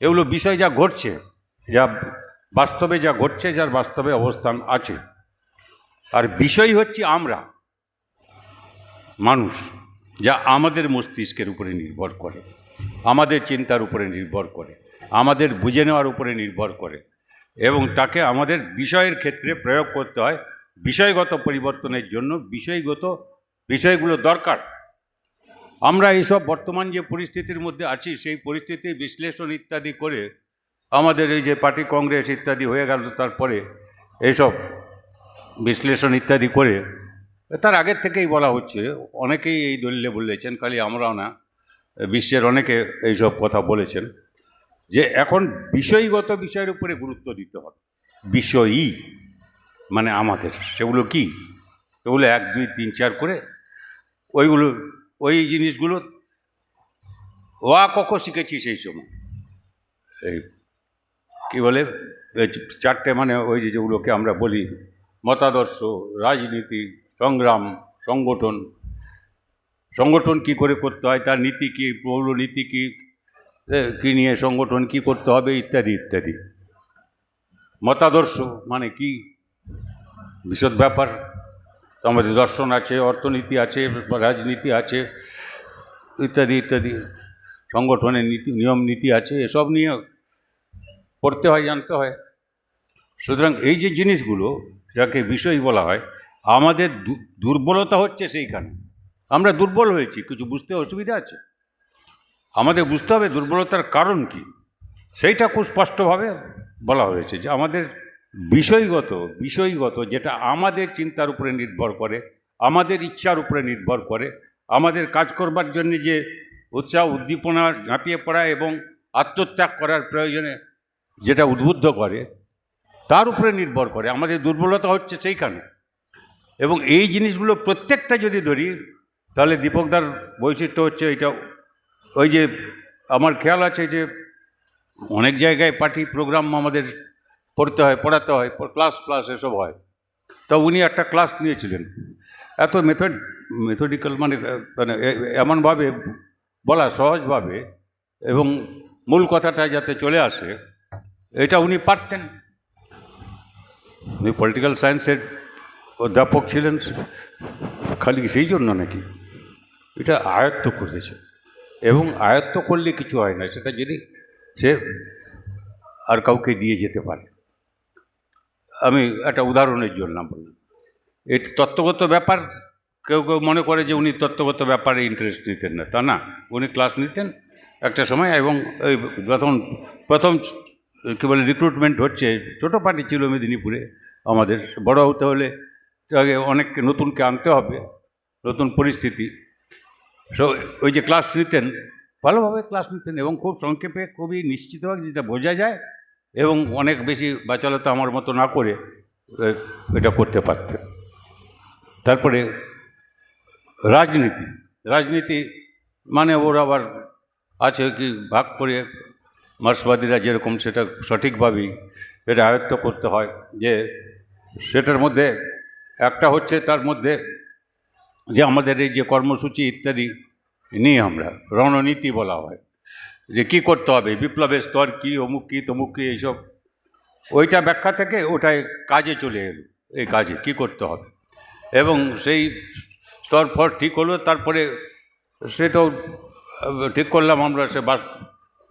এগুলো বিষয় যা ঘটছে, যা বাস্তবে যা ঘটছে, যার বাস্তবে অবস্থান আছে। আর বিষয় হচ্ছে আমরা, মানুষ, যা আমাদের মস্তিষ্কের উপরে নির্ভর করে, আমাদের চিন্তার উপরে নির্ভর করে, আমাদের বুঝে নেওয়ার উপরে নির্ভর করে, এবং তাকে আমাদের বিষয়ের ক্ষেত্রে প্রয়োগ করতে হয়। বিষয়গত পরিবর্তনের জন্য বিষয়গত, বিষয়গুলো দরকার। আমরা এইসব বর্তমান যে পরিস্থিতির মধ্যে আছি, সেই পরিস্থিতি বিশ্লেষণ ইত্যাদি করে আমাদের এই যে পার্টি কংগ্রেস ইত্যাদি হয়ে গেল, তারপরে এইসব বিশ্লেষণ ইত্যাদি করে, তার আগের থেকেই বলা হচ্ছে, অনেকেই এই দলিলে বলেছেন, খালি আমরাও না, বিশ্বের অনেকে এইসব কথা বলেছেন, যে এখন বিষয়গত বিষয়ের উপরে গুরুত্ব দিতে হবে। বিষয়ই মানে আমাদের, সেগুলো কি? এগুলো এক, দুই, তিন, চার করে, ওইগুলো ওই জিনিসগুলো ওয়া কখ শিখেছি সেই সময়। এই কী বলে চারটে মানে ওই যে যেগুলোকে আমরা বলি মতাদর্শ, রাজনীতি, সংগ্রাম, সংগঠন। সংগঠন কি করে করতে হয়, তার নীতি কী পৌরনীতি কী কী নিয়ে সংগঠন কি করতে হবে, ইত্যাদি ইত্যাদি। মতাদর্শ মানে কি? বিশদ ব্যাপার। তো আমাদের দর্শন আছে, অর্থনীতি আছে, রাজনীতি আছে, ইত্যাদি ইত্যাদি, সংগঠনের নীতি, নিয়ম, নীতি আছে, এসব নিয়ে পড়তে হয়, জানতে হয়। সুতরাং এই যে জিনিসগুলো, যাকে বিষয় বলা হয়, আমাদের দুর্বলতা হচ্ছে সেইখানে। আমরা দুর্বল হয়েছি, কিছু বুঝতে অসুবিধা আছে? আমাদের বুঝতে হবে দুর্বলতার কারণ কি? সেইটা খুব স্পষ্টভাবে বলা হয়েছে যে আমাদের বিষয়গত বিষয়গত যেটা আমাদের চিন্তার উপরে নির্ভর করে, আমাদের ইচ্ছার উপরে নির্ভর করে, আমাদের কাজ করবার জন্য যে উৎসাহ, উদ্দীপনা ঝাঁপিয়ে পড়া এবং আত্মত্যাগ করার প্রয়োজনে যেটা উদ্বুদ্ধ করে, তার উপরে নির্ভর করে। আমাদের দুর্বলতা হচ্ছে সেইখানে। এবং এই জিনিসগুলো প্রত্যেকটা যদি ধরি, তাহলে দীপকদার বৈশিষ্ট্য হচ্ছে এটা, ওই যে আমার খেয়াল আছে যে অনেক জায়গায় পার্টি প্রোগ্রাম আমাদের পড়তে হয়, পড়াতে হয় ক্লাস ক্লাস এসব হয়। তা উনি একটা ক্লাস নিয়েছিলেন। এত মেথড মেথডিক্যাল মানে মানে এমনভাবে বলা সহজভাবে এবং মূল কথাটা যাতে চলে আসে, এটা উনি পারতেন। উনি পলিটিক্যাল সায়েন্সের অধ্যাপক ছিলেন, খালি সেই জন্য নাকি? এটা আয়ত্ত করেছে। এবং আয়ত্ত করলে কিছু হয় না, সেটা যদি সে আর কাউকে দিয়ে যেতে পারে। আমি একটা উদাহরণের জন্য বললাম। এই তত্ত্বগত ব্যাপার, কেউ কেউ মনে করে যে উনি তত্ত্বগত ব্যাপারে ইন্টারেস্ট নিতেন না, তা না। উনি ক্লাস নিতেন একটা সময় এবং ওই যখন প্রথম কী বলে রিক্রুটমেন্ট হচ্ছে ছোটো পার্টি ছিল মেদিনীপুরে আমাদের, বড় হতে হলে তাকে অনেক নতুনকে আনতে হবে, নতুন পরিস্থিতি। সো ওই যে ক্লাস নিতেন, ভালোভাবে ক্লাস নিতেন এবং খুব সংক্ষেপে খুবই নিশ্চিতভাবে যেটা বোঝা যায় এবং অনেক বেশি বাচালতা আমার মতো না করে এটা করতে পারতেন। তারপরে রাজনীতি। রাজনীতি মানে ওর আবার আছে কি ভাগ করে মার্ক্সবাদীরা যেরকম সেটা সঠিকভাবেই এটা আয়ত্ত করতে হয় যে সেটার মধ্যে একটা হচ্ছে তার মধ্যে যে আমাদের এই যে কর্মসূচি ইত্যাদি নিয়ে আমরা রণনীতি বলা হয়। যে কি করতে হবে? বিপ্লবের স্তর কী, অমুক কী, তমুক কী, এইসব। ওইটা ব্যাখ্যা থেকে ওটাই কাজে চলে এলো, এই কাজে কি করতে হবে? এবং সেই স্তর ফর ঠিক হলো, তারপরে সেটাও ঠিক করলাম আমরা সে বাস-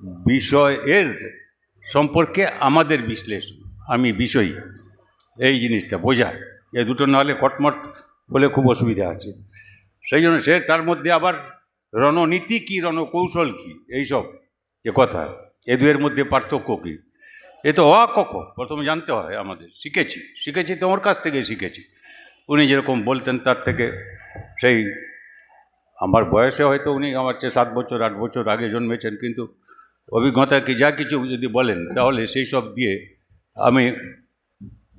বিষয়ের সম্পর্কে আমাদের বিশ্লেষণ। আমি বিষয়ী, এই জিনিসটা বোঝা এই দুটো নাহলে কটমট বলে খুব অসুবিধা আছে। সেই জন্য সে তার মধ্যে আবার রণনীতি কী, রণকৌশল কী, এইসব যে কথা। এ দুয়ের মধ্যে পার্থক্য কী? এ তো অ কক প্রথমে জানতে হয় আমাদের। শিখেছি। শিখেছি তো ওর কাছ থেকে শিখেছি। উনি যেরকম বলতেন তার থেকে সেই আমার বয়সে হয়তো উনি আমার চেয়ে সাত বছর, আট বছর আগে জন্মেছেন, কিন্তু অভিজ্ঞতা কি যা কিছু যদি বলেন, তাহলে সেই সব দিয়ে আমি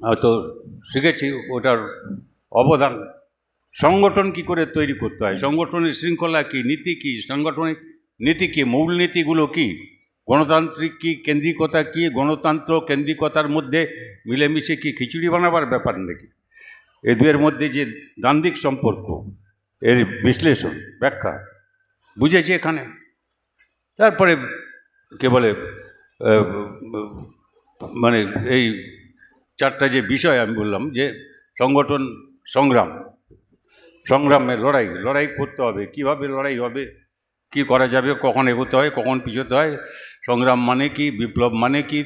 হয়তো শিখেছি ওটার অবদান। সংগঠন কি করে তৈরি করতে হয়? সংগঠনের শৃঙ্খলা কি? নীতি কি? সাংগঠনিক নীতি কি? মূল নীতিগুলো কি? গণতান্ত্রিক কি কেন্দ্রিকতা কি? গণতন্ত্র কেন্দ্রিকতার মধ্যে মিলেমিশে কি খিচুড়ি বানাবার ব্যাপার নাকি? এ দুয়ের মধ্যে যে দান্দিক সম্পর্ক, এর বিশ্লেষণ, ব্যাখ্যা, বুঝেছি এখানে। তারপরে কে বলে মানে এই চারটা যে বিষয় আমি বললাম, যে সংগঠন, সংগ্রাম সংগ্রামে লড়াই লড়াই করতে হবে, কীভাবে লড়াই হবে কি করা যাবে, কখন এগোতে হয়, কখন পিছোতে হয়, সংগ্রাম মানে কি, বিপ্লব মানে কি,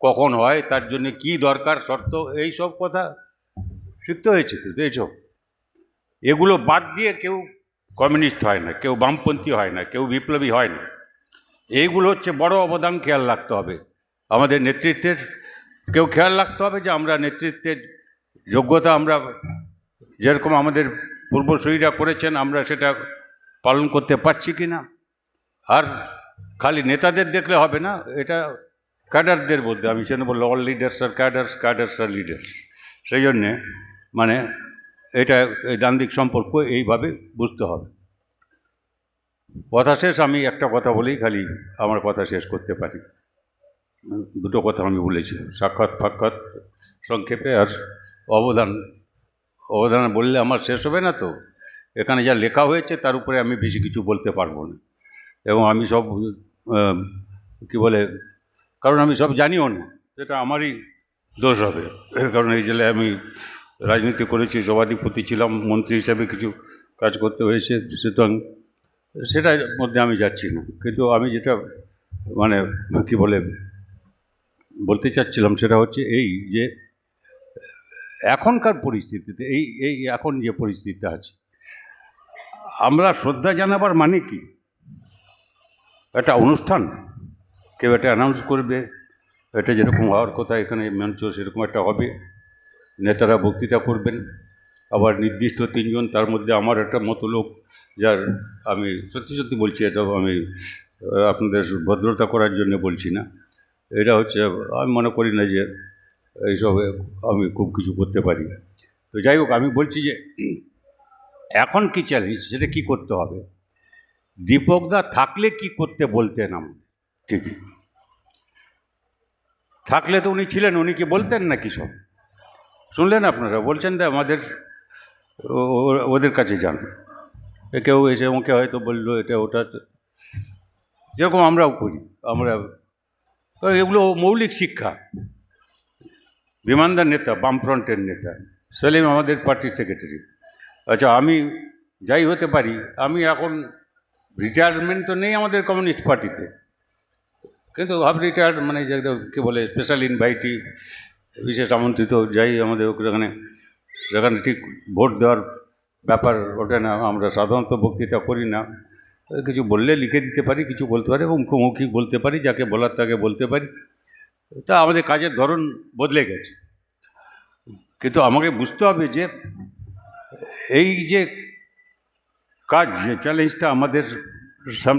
কখন হয়, তার জন্য কি দরকার, শর্ত, এই সব কথা শিখতে হয়েছে তো এইসব এগুলো বাদ দিয়ে কেউ কমিউনিস্ট হয় না, কেউ বামপন্থী হয় না, কেউ বিপ্লবী হয় না। এইগুলো হচ্ছে বড় অবদান খেয়াল রাখতে হবে। আমাদের নেতৃত্বের কেউ খেয়াল রাখতে হবে যে আমরা নেতৃত্বের যোগ্যতা আমরা যেরকম আমাদের পূর্বসূরীরা করেছেন, আমরা সেটা পালন করতে পারছি কি না? আর খালি নেতাদের দেখলে হবে না, এটা ক্যাডারদের বলতে আমি সেখানে বলল অল লিডার্স আর ক্যাডার্স ক্যাডার্স আর লিডার্স সেই জন্যে মানে এটা এই দান্দিক সম্পর্ক এইভাবে বুঝতে হবে। কথা শেষ, আমি একটা কথা বলেই খালি আমার কথা শেষ করতে পারি। দুটো কথা আমি বলেছি, সাক্ষাৎ ফাক্ষাৎ সংক্ষেপে আর অবদান অবদান বললে আমার শেষ হবে না তো? এখানে যা লেখা হয়েছে তার উপরে আমি বেশি কিছু বলতে পারব না। এবং আমি সব কি বলে, কারণ আমি সব জানিও না, সেটা আমারই দোষ হবে। কারণ এই জেলায় আমি রাজনীতি করেছি, সভাধিপতি ছিলাম, মন্ত্রী হিসাবে কিছু কাজ করতে হয়েছে, সুতরাং সেটার মধ্যে আমি যাচ্ছি না। কিন্তু আমি যেটা মানে কি বলে, বলতে চাচ্ছিলাম সেটা হচ্ছে এই যে, এখনকার পরিস্থিতিতে, এই এই এখন যে পরিস্থিতি আছে আমরা শ্রদ্ধা জানাবার মানে কি? একটা অনুষ্ঠান। কেউ এটা অ্যানাউন্স করবে, এটা যেরকম হওয়ার কথা, এখানে মঞ্চ সেরকম একটা হবে। নেতারা বক্তৃতা করবেন। আবার নির্দিষ্ট তিনজন, তার মধ্যে আমার একটা মতো লোক যার আমি সত্যি সত্যি বলছি, এটা আমি আপনাদের ভদ্রতা করার জন্য বলছি না। এটা হচ্ছে, আমি মনে করি না যে এইসবে আমি খুব কিছু করতে পারি। তো যাই হোক, আমি বলছি যে এখন কি চ্যালেঞ্জ সেটা কি করতে হবে? দীপকদা থাকলে কি করতে বলতেন আমাদের ঠিকই। থাকলে তো উনি ছিলেন উনি কি বলতেন না কিছু শুনলেন আপনারা বলছেন যে আমাদের ওদের কাছে যান। কেউ এসে ওকে হয়তো বলল এটা ওটা যেরকম আমরাও করি আমরা এগুলো মৌলিক শিক্ষা। বিমানদার নেতা বামফ্রন্টের নেতা সেলিম আমাদের পার্টির সেক্রেটারি আচ্ছা আমি যাই হতে পারি, আমি এখন রিটায়ারমেন্ট তো নেই আমাদের কমিউনিস্ট পার্টিতে কিন্তু হাফ রিটায়ার মানে যে কী বলে স্পেশাল ইনভাইটি বিশেষ আমন্ত্রিত যাই আমাদের ওখানে সেখানে ঠিক ভোট দেওয়ার ব্যাপার ওঠে না, আমরা সাধারণত বক্তৃতা করি না। কিছু বললে লিখে দিতে পারি, কিছু বলতে পারি এবং মুখোমুখি বলতে পারি, যাকে বলার তাকে বলতে পারি। তা আমাদের কাজের ধরন বদলে গেছে। কিন্তু আমাকে বুঝতে হবে যে এই যে কাজ যে চ্যালেঞ্জটা আমাদের সামনে